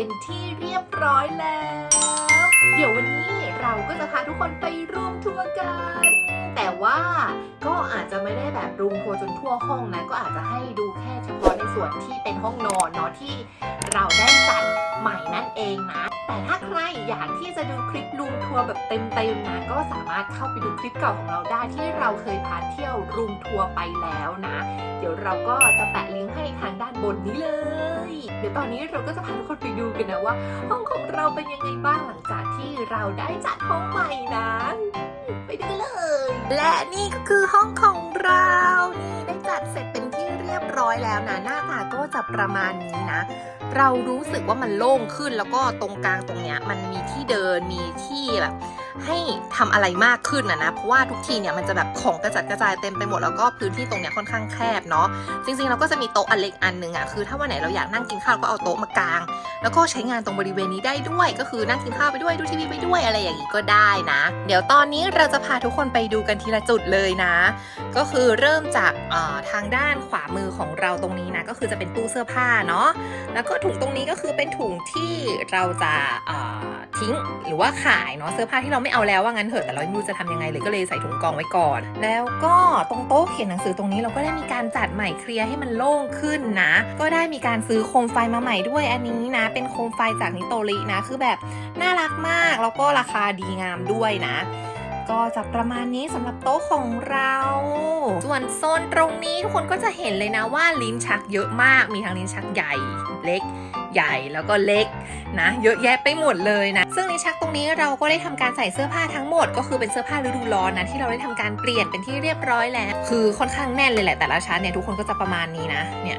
เป็นที่เรียบร้อยแล้ว เดี๋ยววันนี้เราก็จะพาทุกคนไปร่วมทัวร์กัน แต่ว่าก็อาจจะไม่ได้แบบรูมทัวร์จนทั่วห้องนะ ก็อาจจะให้ดูแค่เฉพาะในส่วนที่เป็นห้องนอนเนาะที่เราได้จัดใหม่นั่นเองนะ แต่ถ้าใครอยากที่จะดูคลิปรูมทัวร์แบบเต็มๆนะก็สามารถเข้าไปดูคลิปเก่าของเราได้ที่เราเคยพาเที่ยวรูมทัวร์ไปแล้วนะ เดี๋ยวเราก็จะแปะลิงก์ให้ทางด้านบนนี้เลย เดี๋ยวตอนนี้เราก็จะพาทุกคนไปดูกันนะว่า ห้องของเราเป็นยังไงบ้างหลังจากที่เราได้จัดห้องใหม่นะไปดูกันเลย และนี่ก็คือห้องของเรานี่ได้จัดเสร็จเป็น ยบร้อยแล้วนะ หน้าตาก็จะประมาณนี้นะ เรารู้สึกว่ามันโล่งขึ้นแล้วก็ตรงกลางตรงเนี้ย มันมีที่เดินมีที่แบบ ให้ทำอะไรมากขึ้นนะนะเพราะว่าทุกทีเนี่ยมันจะแบบของกระจัดกระจายเต็มไปหมดแล้วก็พื้นที่ตรงเนี้ยค่อนข้างแคบเนาะจริงๆเราก็จะมีโต๊ะอันเล็กอันหนึ่งอะคือถ้าวันไหนเราอยากนั่งกินข้าวก็เอาโต๊ะมากาง แล้วก็ใช้งานตรงบริเวณนี้ได้ด้วย ก็คือนั่งกินข้าวไปด้วยดูทีวีไปด้วยอะไรอย่างนี้ก็ได้นะ เดี๋ยวตอนนี้เราจะพาทุกคนไปดูกันทีละจุดเลยนะ ก็คือเริ่มจากทางด้านขวามือของเราตรงนี้นะก็คือจะเป็นตู้เสื้อผ้าเนาะแล้วก็ถุงตรงนี้ก็คือเป็นถุงที่เราจะทิ้งหรือว่าขายเนาะเสื้อผ้าที่เราไม่เอาแล้วว่างั้นเถอะแต่เราไม่รู้จะทำยังไงเลยก็เลยใส่ถุงกองไว้ก่อน แล้วก็ตรงโต๊ะเขียนหนังสือตรงนี้เราก็ได้มีการจัดใหม่เคลียร์ให้มันโล่งขึ้นนะ ก็ได้มีการซื้อโคมไฟมาใหม่ด้วยอันนี้นะ เป็นโคมไฟจากนิโตรินะ คือแบบน่ารักมากแล้วก็ราคาดีงามด้วยนะ ก็จะประมาณนี้สำหรับโต๊ะของเรา ส่วนโซนตรงนี้ทุกคนก็จะเห็นเลยนะว่าลิ้นชักเยอะมาก มีทั้งลิ้นชักใหญ่เล็กใหญ่แล้วก็เล็กนะเยอะแยะไปหมดเลยนะ ซึ่งลิ้นชักตรงนี้เราก็ได้ทำการใส่เสื้อผ้าทั้งหมด ก็คือเป็นเสื้อผ้าฤดูร้อนนะที่เราได้ทำการเปลี่ยนเป็นที่เรียบร้อยแล้ว คือค่อนข้างแน่นเลยแหละแต่ละชั้นเนี่ยทุกคนก็จะประมาณนี้นะเนี่ย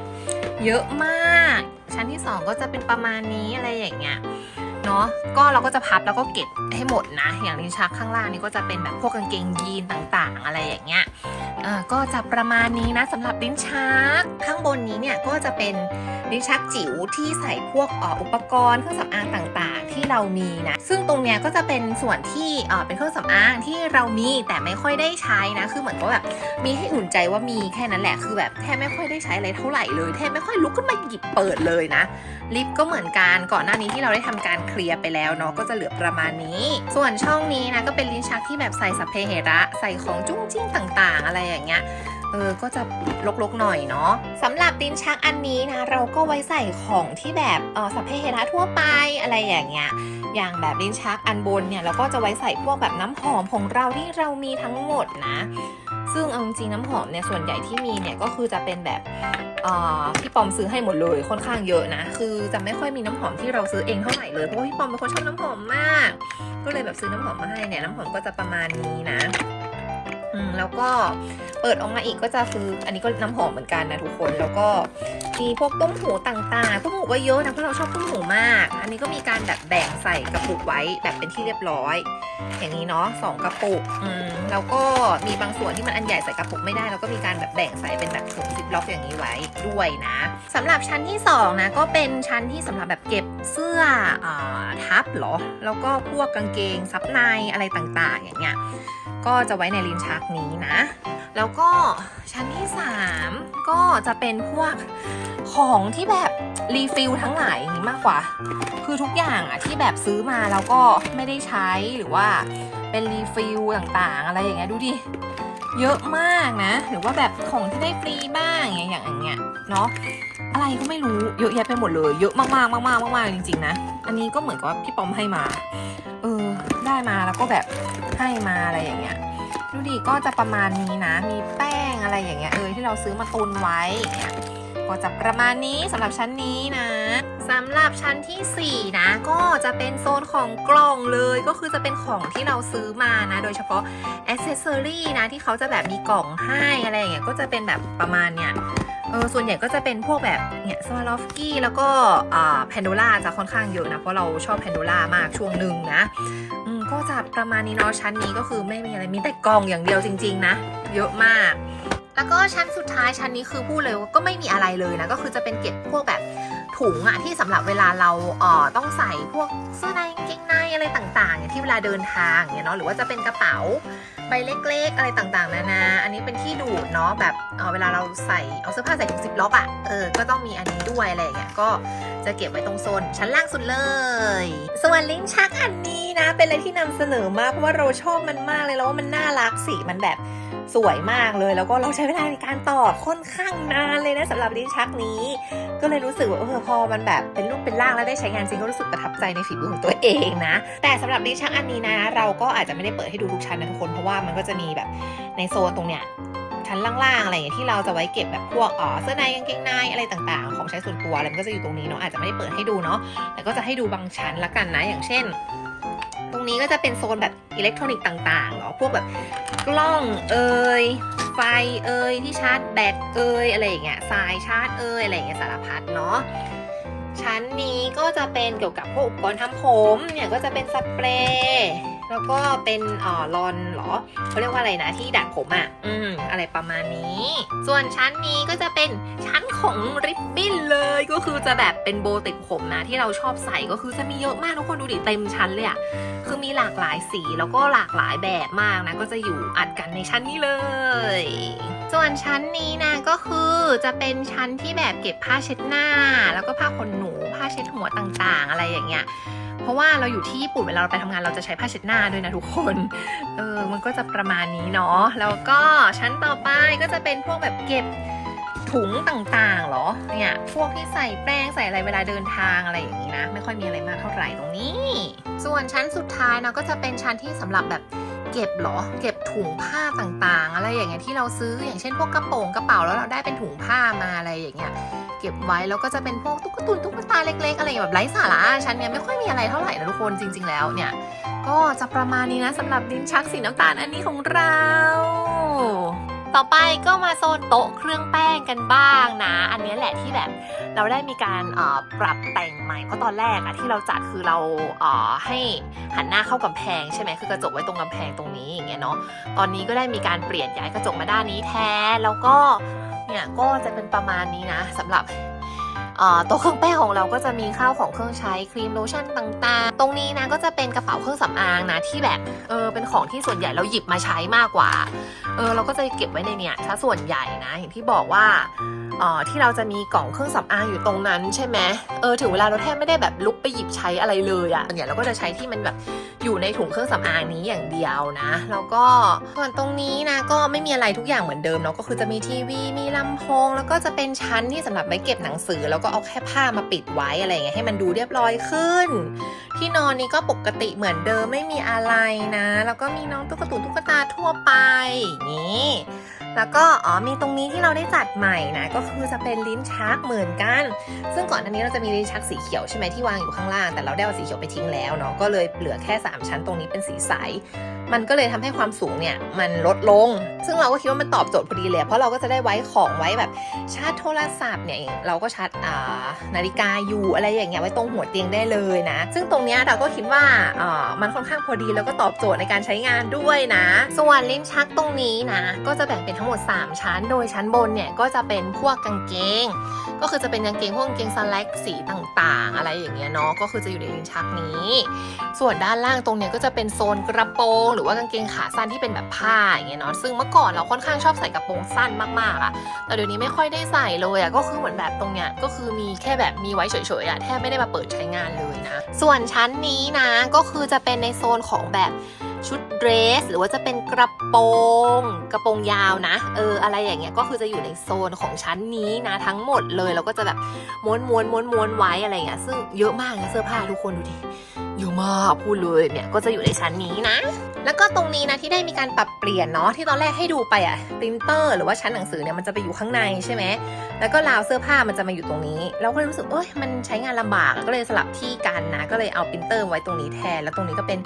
เยอะมาก ชั้นที่สองก็จะเป็นประมาณนี้อะไรอย่างเงี้ย เนาะก็เราก็จะพับแล้วก็เก็บให้หมดนะ อย่างลิ้นชักข้างล่างนี่ก็จะเป็นแบบพวกกางเกงยีนต่างๆ อะไรอย่างเงี้ยเอ่อก็จะประมาณนี้นะสำหรับลิ้นชักข้างบนนี้เนี่ยก็จะเป็นลิ้นชักจิ๋วที่ใส่พวกอ่ออุปกรณ์เครื่องสำอางต่างๆ ที่เรามีนะ ซึ่งตรงเนี้ยก็จะเป็นส่วนที่เป็นเครื่องสำอางที่เรามีแต่ไม่ค่อยได้ใช้นะ คือเหมือนกับแบบมีให้อุ่นใจว่ามีแค่นั้นแหละ คือแบบแทบไม่ค่อยได้ใช้อะไรเท่าไหร่เลยแทบไม่ค่อยลุกขึ้นมาหยิบเปิดเลยนะ ลิฟต์ก็เหมือนกันก่อนหน้านี้ที่เราได้ทำการเคลียร์ไปแล้วเนาะก็จะเหลือประมาณนี้ ส่วนช่องนี้นะก็เป็นลิ้นชักที่แบบใส่สัพเพเหระใส่ของจุ้งจิ้งต่าง ๆ อะไรอย่างเงี้ย เออก็จะลกๆหน่อยเนาะสำหรับลิ้นชักอันนี้นะเราก็ไว้ใส่ของที่แบบเออสัพเพเหระทั่วไปอะไรอย่างเงี้ยอย่างแบบลิ้นชักอันบนเนี่ยเราก็จะไว้ใส่พวกแบบน้ำหอมของเราที่เรามีทั้งหมดนะ ซึ่งเอาจริงน้ำหอมเนี่ยส่วนใหญ่ที่มีเนี่ยก็คือจะเป็นแบบอ่าพี่ปอมซื้อให้หมดเลยค่อนข้างเยอะนะ คือจะไม่ค่อยมีน้ำหอมที่เราซื้อเองเท่าไหร่เลยเพราะว่าพี่ปอมเป็นคนชอบน้ำหอมมาก ก็เลยแบบซื้อน้ำหอมมาให้เนี่ยน้ำหอมก็จะประมาณนี้นะอืมแล้วก็เปิดออกมาอีกก็จะคืออันนี้ก็น้ำหอมเหมือนกันนะทุกคนแล้วก็มีพวกต้มหูต่างๆต้มหูก็เยอะนะเพราะเราชอบต้มหูมาก อันนี้ก็มีการแบบแบ่งใส่กระปุกไว้แบบเป็นที่เรียบร้อย อย่างนี้เนาะสองกระปุกอืมแล้วก็มีบางส่วนที่มันอันใหญ่ใส่กระปุกไม่ได้แล้วก็มีการแบบแบ่งใส่เป็นแบบถุงซิปล็อกอย่างนี้ไว้ด้วยนะสำหรับชั้นที่สองนะก็เป็นชั้นที่สำหรับแบบเก็บเสื้ออทับหรอแล้วก็พวกกางเกงซับในอะไรต่างๆ อย่างเงี้ยก็จะไว้ในลิ้นชักนี้นะ แล้วก็ชั้นที่ 3 ก็จะเป็นพวกของที่แบบรีฟิลทั้งหลายนี้มากกว่า คือทุกอย่างอะที่แบบซื้อมาแล้วก็ไม่ได้ใช้หรือว่าเป็นรีฟิลต่างๆ อะไรอย่างเงี้ยดูดิเยอะมากนะ หรือว่าแบบของที่ได้ฟรีบ้างอย่างเงี้ยอย่างเงี้ยเนาะอะไรก็ไม่รู้เยอะแยะไปหมดเลยเยอะมากๆมากๆมากๆจริงๆนะอันนี้ก็เหมือนกับว่าพี่ปอมให้มา เออได้มาแล้วก็แบบให้มาอะไรอย่างเงี้ย ดิก็จะประมาณนี้นะ มีแป้งอะไรอย่างเงี้ยเออที่เราซื้อมาตุนไว้เงี้ยก็จะประมาณนี้สำหรับชั้นนี้นะสำหรับชั้นทีสี่ 4 นะ ก็จะเป็นโซนของกล่องเลยก็คือจะเป็นของที่เราซื้อมานะ โดยเฉพาะอ c เซสซอรี่นะที่เขาจะแบบมีกล่องให้อะไรอย่างเงี้ยก็จะเป็นแบบประมาณเนี้ยเออส่วนใหญ่ก็จะเป็นพวกแบบเนี่ยสวาลอฟกี้แล้วก็แพนโดล่าจะค่อนข้างเยอะนะ เพราะเราชอบแพนโดล่ามากช่วงหนึ่งนะ ก็จะประมาณนี้เนาะชั้นนี้ก็คือไม่มีอะไรมีแต่กล่องอย่างเดียวจริง ๆ นะ เยอะมาก แล้วก็ชั้นสุดท้ายชั้นนี้คือพูดเลยว่าก็ไม่มีอะไรเลยนะก็คือจะเป็นเก็บพวกแบบ ถุงอะที่สำหรับเวลาเราเอ่อต้องใส่พวกเสื้อในกางเกงในอะไรต่างๆอย่างที่เวลาเดินทางเนี่ยเนาะหรือว่าจะเป็นกระเป๋าใบเล็กๆ อะไรต่างๆ นานา อันนี้เป็นที่ดูดเนาะแบบเอ่อเวลาเราใส่เอาเสื้อผ้าใส่ถุงซิปล็อกอะเออ ก็ต้องมีอันนี้ด้วยอะไรอย่างเงี้ย ก็จะเก็บไว้ตรงโซนชั้นล่างสุดเลย ส่วนลิ้นชักอันนี้นะ เป็นอะไรที่นำเสนอมากเพราะว่าเราชอบมันมากเลยแล้วว่ามันน่ารักสีมันแบบสวยมากเลย แล้วก็เราใช้เวลาในการต่อค่อนข้างนานเลยนะสำหรับลิ้นชักนี้ ก็เลยรู้สึกว่าเออพอมันแบบเป็นรูปเป็นร่างแล้วได้ใช้งานจริงก็รู้สึกประทับใจในฝีมือของตัวเองนะ แต่สำหรับลิ้นชักอันนี้นะ เราก็อาจจะไม่ได้เปิดให้ดูทุกชั้นนะทุกคนเพราะว่ามันก็จะมีแบบในโซนตรงเนี้ยชั้นล่างๆอะไรอย่างเงี้ยที่เราจะไว้เก็บแบบพวกอ๋อเสื้อในกางเกงในอะไรต่างๆ ของใช้ส่วนตัวอะไรมันก็จะอยู่ตรงนี้เนาะอาจจะไม่ได้เปิดให้ดูเนาะแต่ก็จะให้ดูบางชั้นละกันนะอย่างเช่น นี้ก็จะเป็นโซนแบบอิเล็กทรอนิกส์ต่างๆเนาะพวกแบบกล้องเอ่ยไฟเอ่ยที่ชาร์จแบตเอ่ยอะไรอย่างเงี้ยสายชาร์จเอ่ยอะไรอย่างเงี้ยสารพัดเนาะชั้นนี้ก็จะเป็นเกี่ยวกับพวกอุปกรณ์ทำผมเนี่ยก็จะเป็นสเปรย์แล้วก็เป็นอ่อลอนเหรอเขาเรียกว่าอะไรนะที่ดัดผมอะ่ะ อืม อะไรประมาณนี้ ส่วนชั้นนี้ก็จะเป็นชั้นของริบบิ้นเลยก็คือจะแบบเป็นโบติดผมนะที่เราชอบใส่ก็คือจะมีเยอะมากทุกคนดูดิเต็มชั้นเลยอะคือมีหลากหลายสีแล้วก็หลากหลายแบบมากนะ ก็จะอยู่อัดกันในชั้นนี้เลย ส่วนชั้นนี้นะก็คือจะเป็นชั้นที่แบบเก็บผ้าเช็ดหน้า แล้วก็ผ้าขนหนูผ้าเช็ดหัวต่างๆ อะไรอย่างเงี้ยเพราะว่าเราอยู่ที่ญี่ปุ่นเวลาเราไปทำงานเราจะใช้ผ้าเช็ดหน้าด้วยนะทุกคน เออ มันก็จะประมาณนี้เนาะ แล้วก็ชั้นต่อไปก็จะเป็นพวกแบบเก็บ ถุงต่างๆเหรอ เนี่ยพวกที่ใส่แป้งใส่อะไรเวลาเดินทางอะไรอย่างนี้นะ ไม่ค่อยมีอะไรมากเท่าไหร่ตรงนี้ ส่วนชั้นสุดท้ายเนาะก็จะเป็นชั้นที่สำหรับแบบเก็บหรอ เก็บถุงผ้าต่างๆ อะไรอย่างเงี้ยที่เราซื้ออย่างเช่นพวกกระโปรงกระเป๋าแล้วเราได้เป็นถุงผ้ามาอะไรอย่างเงี้ยเก็บไว้แล้วก็จะเป็นพวกตุ๊กตุนตุ๊กตาเล็ก ๆ อะไรแบบไร้สาระชั้นเนี้ยไม่ค่อยมีอะไรเท่าไหร่นะทุกคนจริง ๆ แล้วเนี่ย ก็จะประมาณนี้นะสำหรับลิ้นชักสีน้ำตาลอันนี้ของเรา ต่อไปก็มาโซนโต๊ะเครื่องแป้งกันบ้างนะ อันนี้แหละที่แบบเราได้มีการปรับแต่งใหม่ เพราะตอนแรกอะที่เราจัดคือเราให้หันหน้าเข้ากำแพงใช่ไหมคือกระจกไว้ตรงกำแพงตรงนี้อย่างเงี้ยเนาะ ตอนนี้ก็ได้มีการเปลี่ยนย้ายกระจกมาด้านนี้แทนแล้วก็เนี่ยก็จะเป็นประมาณนี้นะสำหรับ ต๊ะเครื่องแป้งของเราก็จะมีข้าวของเครื่องใช้ครีมโลชั่นต่างๆ ตรงนี้นะก็จะเป็นกระเป๋าเครื่องสำอางนะที่แบบเออเป็นของที่ส่วนใหญ่เราหยิบมาใช้มากกว่าเออเราก็จะเก็บไว้ในเนี่ยถ้าส่วนใหญ่นะอย่างที่บอกว่าออที่เราจะมีกล่องเครื่องสำอางอยู่ตรงนั้นใช่ไหมเออถึงเวลาเราแทบไม่ได้แบบลุกไปหยิบใช้อะไรเลยอะส่วนใหญ่เราก็จะใช้ที่มันแบบอยู่ในถุงเครื่องสำอางนี้อย่างเดียวนะ แล้วก็ส่วนตรงนี้นะก็ไม่มีอะไรทุกอย่างเหมือนเดิมเนาะก็คือจะมีทีวีมีลำโพง แล้วก็จะเป็นชั้นที่สำหรับไว้เก็บหนังสือแล้วก็เอาแค่ผ้ามาปิดไว้อะไรเงี้ยให้มันดูเรียบร้อยขึ้น ที่นอนนี้ก็ปกติเหมือนเดิมไม่มีอะไรนะ แล้วก็มีน้องตุ๊กตุนตุ๊กตาทั่วไปอย่างนี้แล้วก็อ๋อมีตรงนี้ที่เราได้จัดใหม่นะก็คือจะเป็นลิ้นชักเหมือนกัน ซึ่งก่อนอันนี้เราจะมีลิ้นชักสีเขียวใช่ไหมที่วางอยู่ข้างล่างแต่เราได้เอาสีเขียวไปทิ้งแล้วเนาะก็เลยเหลือแค่ 3 ชั้นตรงนี้เป็นสีใส มันก็เลยทำให้ความสูงเนี่ยมันลดลง ซึ่งเราก็คิดว่ามันตอบโจทย์พอดีเลยเพราะเราก็จะได้ไว้ของไว้แบบชาร์จโทรศัพท์เนี่ยเราก็ชาร์จนาฬิกาอยู่อะไรอย่างเงี้ยไว้ตรงหัวเตียงได้เลยนะ ซึ่งตรงเนี้ยเราก็คิดว่ามันค่อนข้างพอดีแล้วก็ตอบโจทย์ในการใช้งานด้วยนะ ส่วนลิ้นชักตรงนี้นะ ก็จะแบ่งเป็นทั้งหมด 3 ชั้น โดยชั้นบนเนี่ยก็จะเป็นพวกกางเกง ก็คือจะเป็นกางเกงพวกกางเกงสแลกสีต่างๆ อะไรอย่างเงี้ยเนาะก็คือจะอยู่ในลิ้นชักนี้ ส่วนด้านล่างตรงเนี้ยก็จะเป็นโซนกระโปรงรือว่ากางเกงขาสั้นที่เป็นแบบผ้าอย่างเงี้ยเนาะซึ่งเมื่อก่อนเราค่อนข้างชอบใส่กระโปรงสั้นมากๆอะแต่เดี๋ยวนี้ไม่ค่อยได้ใส่เลยอะก็คือเหมือนแบบตรงเนี้ยก็คือมีแค่แบบมีไว้เฉยๆอะแทบไม่ได้มาเปิดใช้งานเลยนะ ส่วนชั้นนี้นะก็คือจะเป็นในโซนของแบบ ชุดเดรส หรือว่าจะเป็นกระโปรง กระโปรงยาวนะ เออ อะไรอย่างเงี้ยก็คือจะอยู่ในโซนของชั้นนี้นะทั้งหมดเลยแล้วก็จะแบบม้วนม้วนม้วนม้วนไว้อะไรเงี้ยซึ่งเยอะมากนะเสื้อผ้าทุกคนดูดิเยอะมากพูดเลยเนี่ยก็จะอยู่ในชั้นนี้นะ แล้วก็ตรงนี้นะที่ได้มีการปรับเปลี่ยนเนาะที่ตอนแรกให้ดูไปอะปรินเตอร์หรือว่าชั้นหนังสือเนี่ยมันจะไปอยู่ข้างในใช่ไหมแล้วก็ราวเสื้อผ้ามันจะมาอยู่ตรงนี้เราก็เลยรู้สึกเอ้ยมันใช้งานลำบากก็เลยสลับที่กันนะ ก็เลยเอาปรินเตอร์ไว้ตรงนี้แทน แล้วตรงนี้ก็เป็น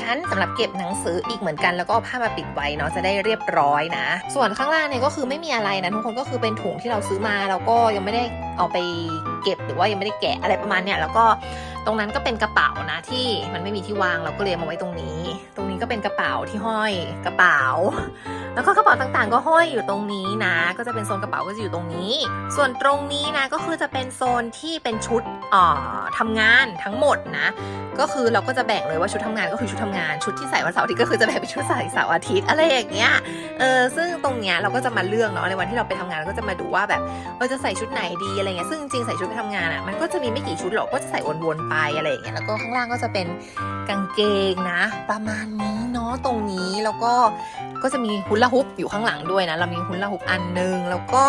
ชั้นสำหรับเก็บหนังสืออีกเหมือนกันแล้วก็เอาผ้ามาปิดไว้เนาะจะได้เรียบร้อยนะ ส่วนข้างล่างเนี่ยก็คือไม่มีอะไรนะทุกคนก็คือเป็นถุงที่เราซื้อมาแล้วก็ยังไม่ได้เอาไป เก็บหรือว่ายังไม่ได้แกะอะไรประมาณเนี้ยแล้วก็ตรงนั้นก็เป็นกระเป๋านะที่มันไม่มีที่วางเราก็เลยมาไว้ตรงนี้ ตรงนี้ก็เป็นกระเป๋าที่ห้อยกระเป๋า แล้วก็กระเป๋าต่างๆ ก็ห้อยอยู่ตรงนี้นะ ก็จะเป็นโซนกระเป๋าก็จะอยู่ตรงนี้ ส่วนตรงนี้นะก็คือจะเป็นโซนที่เป็นชุดอ่อทำงานทั้งหมดนะ ก็คือเราก็จะแบ่งเลยว่าชุดทำงานก็คือชุดทำงานชุดที่ใส่วันเสาร์อาทิตย์ก็คือจะแบ่งเป็นชุดใส่เสาร์อาทิตย์อะไรอย่างเงี้ยเออซึ่งตรงเนี้ยเราก็จะมาเลือกเนาะในวันที่เราไปทำงานเราก็จะมาดูว่าแบบเราจะใส่ชุดไหนดีอะไรเงี้ยซึ่งจริงใส่ชุดไปทำงานอะมันก็จะมีไม่กี่ชุดหรอกก็จะใส่วนๆไปอะไรอย่างเงี้ยแล้วก็ข้างล่างก็จะเป็นกางเกงนะ ประมาณนี้เนาะตรงนี้แล้วก็ก็จะมีฮุลลาฮุปอยู่ข้างหลังด้วยนะเรามีฮุลลาฮุปอันนึงแล้วก็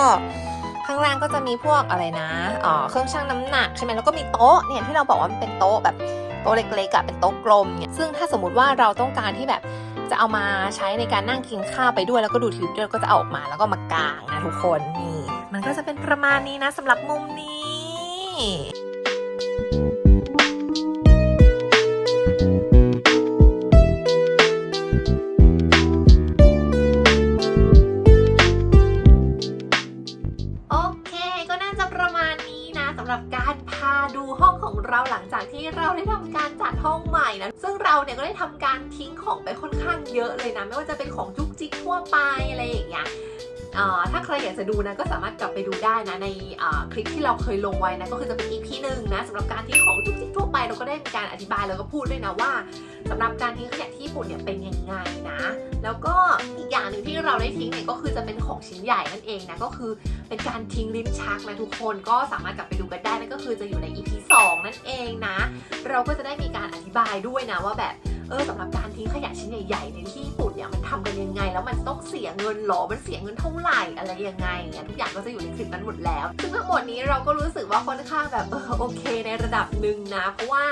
ข้างล่างก็จะมีพวกอะไรนะเอ่อเครื่องชั่งน้ำหนักใช่ไหมแล้วก็มีโต๊ะเนี่ยที่เราบอกว่ามันเป็นโต๊ะแบบโต๊ะเล็กๆอะเป็นโต๊ะกลมเนี่ยซึ่งถ้าสมมติว่าเราต้องการที่แบบจะเอามาใช้ในการนั่งกินข้าวไปด้วยแล้วก็ดูทีวีด้วยก็จะเอาออกมาแล้วก็มากางนะทุกคนนี่ มันก็จะเป็นประมาณนี้นะสำหรับมุมนี้ โอเค ก็น่าจะประมาณนี้นะสำหรับการพาดูห้องของเราหลังจากที่เราได้ทำการจัดห้องใหม่นะ ซึ่งเราเนี่ยก็ได้ทำการทิ้งของไปค่อนข้างเยอะเลยนะ ไม่ว่าจะเป็นของจุกจิกทั่วไปอะไรอย่างเงี้ย ถ้าใครอยากจะดูนะก็สามารถกลับไปดูได้นะในคลิปที่เราเคยลงไว้นะก็คือจะเป็น EP หนึ่งนะสำหรับการทิ้งของจุกจิกทั่วไปเราก็ได้มีการอธิบายแล้วก็พูดด้วยนะว่าสำหรับการทิ้งขยะที่ญี่ปุ่นเนี่ยเป็นยังไงนะ แล้วก็อีกอย่างหนึ่งที่เราได้ทิ้งเนี่ยก็คือจะเป็นของชิ้นใหญ่นั่นเองนะก็คือเป็นการทิ้งลิ้นชักนะทุกคนก็สามารถกลับไปดูกันได้นั่นก็คือจะอยู่ใน EP 2 นั่นเองนะ เราก็จะได้มีการอธิบายด้วยนะว่าแบบ เออสำหรับการทิ้งขยะชิ้นใหญ่ๆในที่ญี่ปุ่นเนี่ยมันทำกันยังไง แล้วมันต้องเสียเงินหรอมันเสียเงินเท่าไหร่อะไรยังไงเนี่ยทุกอย่างก็จะอยู่ในคลิปนั้นหมดแล้ว ซึ่งทั้งหมดนี้เราก็รู้สึกว่าค่อนข้างแบบเออโอเคในระดับหนึ่งนะเพราะว่า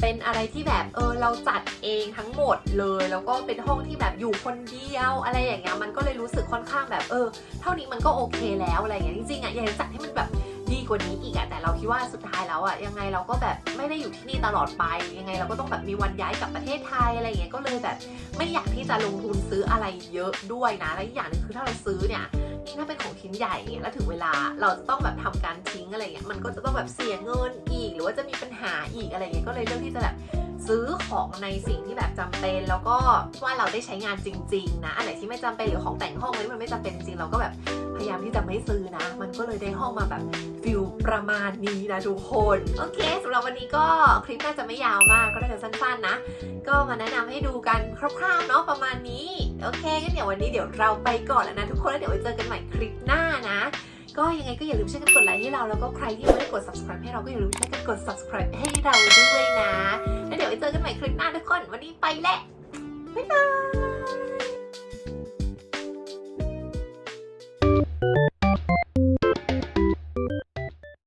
เป็นอะไรที่แบบเออเราจัดเองทั้งหมดเลย แล้วก็เป็นห้องที่แบบอยู่คนเดียว อะไรอย่างเงี้ยมันก็เลยรู้สึกค่อนข้างแบบเออ เท่านี้มันก็โอเคแล้วอะไรอย่างเงี้ยจริงๆอะอยากจะจัดให้มันแบบ กว่านี้อีกอะแต่เราคิดว่าสุดท้ายแล้วอะยังไงเราก็แบบไม่ได้อยู่ที่นี่ตลอดไป ยังไงเราก็ต้องแบบมีวันย้ายกลับประเทศไทยอะไรอย่างเงี้ยก็เลยแบบ ไม่อยากที่จะลงทุนซื้ออะไรเยอะด้วยนะและอีกอย่างหนึ่งคือถ้าเราซื้อเนี่ยนี่ถ้าเป็นของชิ้นใหญ่เนี่ยแล้วถึงเวลาเราจะต้องแบบทำการทิ้งอะไรเงี้ยมันก็จะต้องแบบเสียเงินอีก หรือว่าจะมีปัญหาอีกอะไรเงี้ยก็เลยเลือกที่จะแบบซื้อของในสิ่งที่แบบจำเป็นแล้วก็ว่าเราได้ใช้งานจริง ๆ นะอันไหนที่ไม่จำเป็นหรือของแต่งห้องอะไรที่มันไม่จำเป็นจริงเราก็แบบ พยายามที่จะไม่ซื้อนะ มันก็เลยได้ห้องมาแบบฟิลประมาณนี้นะทุกคน โอเคสำหรับวันนี้ก็คลิปน่าจะไม่ยาวมากก็น่าจะสั้นๆนะ ก็มาแนะนำให้ดูกันคร่าวๆเนาะประมาณนี้โอเคงั้นเดี๋ยววันนี้เดี๋ยวเราไปก่อนแล้วนะทุกคนแล้วเดี๋ยวไว้เจอกันใหม่คลิปหน้านะ ก็ยังไงก็อย่าลืมช่วยกันกดไลค์ให้เราแล้วก็ใครที่ยังไม่ได้กด subscribe ให้เราก็อย่าลืมช่วยกันกด subscribe ให้เราด้วยนะแล้วเดี๋ยวไว้เจอกันใหม่คลิปหน้าทุกคน วันนี้ไปแล้วบ๊ายบาย